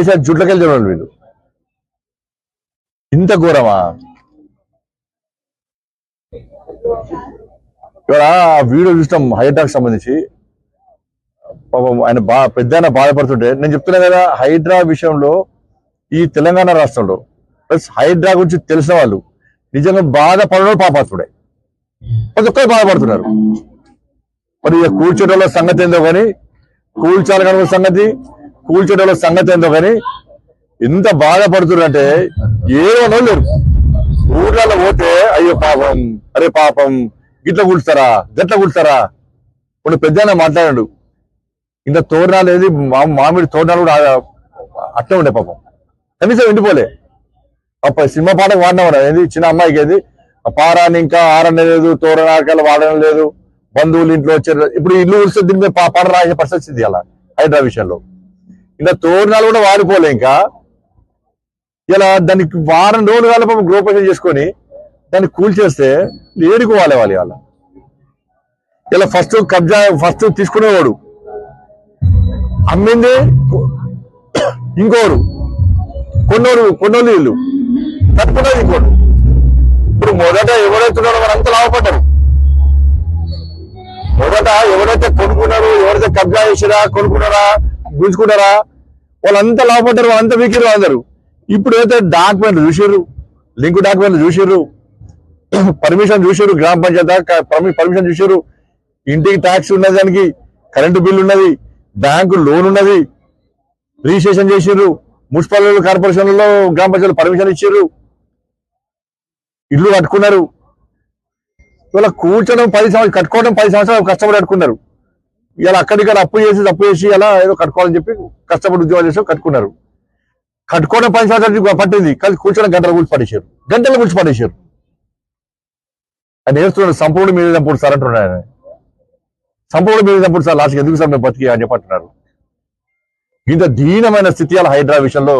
కేసీఆర్ జుట్లకెళ్ళి చూడండి వీళ్ళు. ఇంత ఘోరమా? ఇవాళ వీడియో చూసినాం హైడ్రాకి సంబంధించి. పాపం ఆయన బా పెద్ద ఆయన బాధపడుతుంటే నేను చెప్తున్నా కదా హైడ్రా విషయంలో ఈ తెలంగాణ రాష్ట్రంలో ప్లస్ హైడ్రా గురించి తెలిసిన వాళ్ళు నిజంగా బాధపడడం పాపాత్ముడే. ప్రతి ఒక్కరు బాధపడుతున్నారు. మరి ఇక కూర్చోటోళ్ళ సంగతి ఏందో కానీ కూల్చాలి కనుక సంగతి కూల్చోటోళ్ళ సంగతి ఏందో కానీ ఎంత బాధపడుతున్నారంటే ఏమనో లేరు. ఊర్లలో పోతే అయ్యో పాపం అరే పాపం గిట్ల కూల్స్తారా గట్ల కూల్స్తారా ఇప్పుడు పెద్ద మాట్లాడాడు. ఇంత తోరణాలు ఏది? మామిడి తోరణాలు కూడా ఆ- అట్లే ఉండే పాపం. కనీసం ఎండిపోలే. పాప సినిమా పాటకు వాడినా ఏది? చిన్న అమ్మాయికి ఏది? పారాన్ని ఇంకా ఆరనే లేదు తోరణాకాలు వాడడం లేదు. బంధువులు ఇంట్లో వచ్చారు. ఇప్పుడు ఇల్లు వస్తే దీని మీద పా- పాట రాసే పరిస్థితి అలా హైదరాబాద్ విషయంలో. ఇంకా తోరణాలు కూడా వాడిపోలే ఇంకా. ఇలా దానికి వారం రోజులు కాల పాపం గృహపక్షం చేసుకొని దాన్ని కూల్చేస్తే ఏడుకు వాళ్ళే వాళ్ళు ఇవాళ. ఇలా ఫస్ట్ కబ్జా ఫస్ట్ తీసుకునేవాడు. అమ్మింది ఇంకోరు కొన్నోరు కొన్నోళ్ళు వీళ్ళు. తట్టుకున్నది ఇంకోడు. ఇప్పుడు మొదట ఎవరైతున్నారో వాళ్ళంతా లాభపడ్డారు. మొదట ఎవరైతే కొనుక్కున్నారు ఎవరైతే కబ్జా చేసిరా కొనుక్కున్నారా గుంజుకున్నారా వాళ్ళంతా లాభపడ్డారు వాళ్ళంతా వీకిరు అందరు. ఇప్పుడు అయితే డాక్యుమెంట్లు చూసిర్రు లింక్ డాక్యుమెంట్లు చూసిర్రు పర్మిషన్ చూసిర్రు గ్రామ పంచాయతీ పర్మిషన్ చూసిర్రు. ఇంటికి ట్యాక్స్ ఉన్నది దానికి కరెంటు బిల్లు ఉన్నది బ్యాంకు లోన్ ఉన్నది రిజిస్ట్రేషన్ చేసిర్రు మున్సిపల్ కార్పొరేషన్లలో గ్రామ పంచాయతీ పర్మిషన్ ఇచ్చారు ఇల్లు కట్టుకున్నారు. ఇవాళ కూర్చోడం పది సంవత్సరాలు కట్టుకోవడం పది సంవత్సరాలు కష్టపడి కట్టుకున్నారు. ఇలా అక్కడిక్కడ అప్పు చేసి తప్పు చేసి ఇలా ఏదో కట్టుకోవాలని చెప్పి కష్టపడి ఉద్యోగాలు చేసాం కట్టుకున్నారు. కట్టుకోవడం పది సంవత్సరాలు పట్టింది. కానీ కూర్చోడం గంటలు కూర్చి పడేశారు. గంటలు కూర్చి పడేశారు. ఆయన నేర్చుకున్నాడు సంపూర్ణ మీద చంపుడు సార్ అంటున్నాడు ఆయన. సంపూర్ణ మీద చంపుడు సార్ లాస్ట్కి ఎందుకు సార్ మేము బతికి అని చెప్పంటున్నారు ఇంత దీనమైన స్థితి అలా హైడ్రా విషయంలో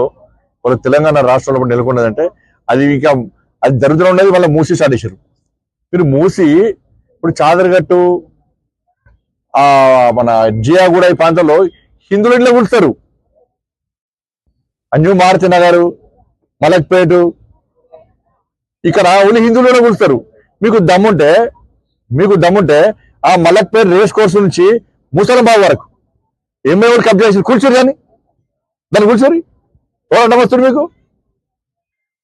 వాళ్ళ తెలంగాణ రాష్ట్రంలో నెలకొన్నదంటే అది ఇంకా అది దరిద్రం ఉన్నది వాళ్ళ మూసి సాడేశారు మీరు మూసి ఇప్పుడు చాదరగట్టు ఆ మన జియాగూడ ఈ ప్రాంతంలో హిందువులు ఇట్లా పుడతారు. అంజు మారుతి నగరు మలక్పేట ఇక్కడ ఓన్లీ హిందువులనే పుడతారు. మీకు దమ్ముంటే మీకు దమ్ముంటే ఆ మలక్పేట రేస్ కోర్స్ నుంచి ముసలంబాబు వరకు ఏమేమి కబ్జా చేసి కూర్చోరు కానీ దాన్ని కూర్చోరు ఎవరు నమస్తుడు మీకు?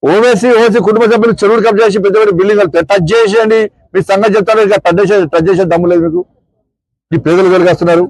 ఓవేసీ ఓసీ కుటుంబ సభ్యులు చెరువులు కబ్జా చేసి పెద్ద పెద్ద బిల్డింగ్ టచ్ చేసేయండి మీ సంగతి చెప్తారు ఇక టచ్ చేసే టచ్ చేసే దమ్ము లేదు మీకు. ఈ పేదలు వెలుగేస్తున్నారు